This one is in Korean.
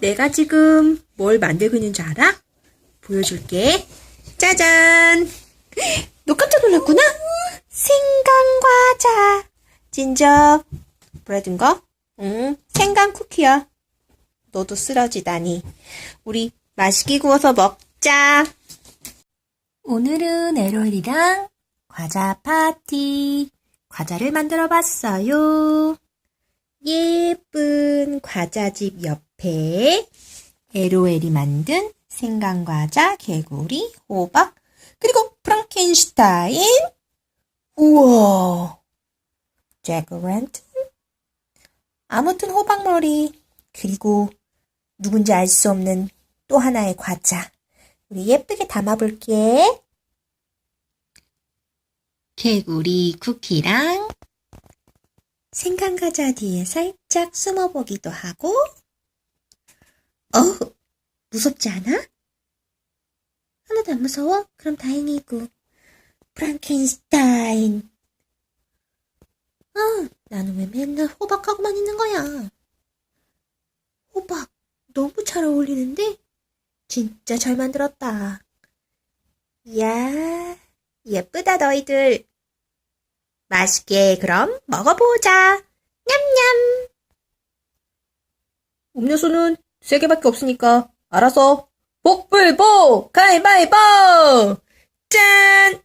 내가 지금 뭘 만들고 있는 줄 알아? 보여줄게. 짜잔! 너 깜짝 놀랐구나? 생강과자. 진저. 브레드인 거? 응, 생강 쿠키야. 너도 쓰러지다니. 우리 맛있게 구워서 먹자. 오늘은 에로엘이랑 과자 파티. 과자를 만들어 봤어요. 예쁜 과자집 옆 에 에로엘이 만든 생강과자, 개구리, 호박, 그리고 프랑켄슈타인. 우와! 잭오랜튼. 아무튼 호박머리. 그리고 누군지 알 수 없는 또 하나의 과자. 우리 예쁘게 담아볼게. 개구리 쿠키랑 생강과자 뒤에 살짝 숨어보기도 하고. 어, 무섭지 않아? 하나도 안 무서워? 그럼 다행이고. 프랑켄슈타인. 아, 나는 왜 맨날 호박하고만 있는 거야? 호박, 너무 잘 어울리는데? 진짜 잘 만들었다. 이야, 예쁘다, 너희들. 맛있게 그럼 먹어보자. 냠냠. 음료수는 세 개밖에 없으니까 알아서 복불복 가위바위보! 짠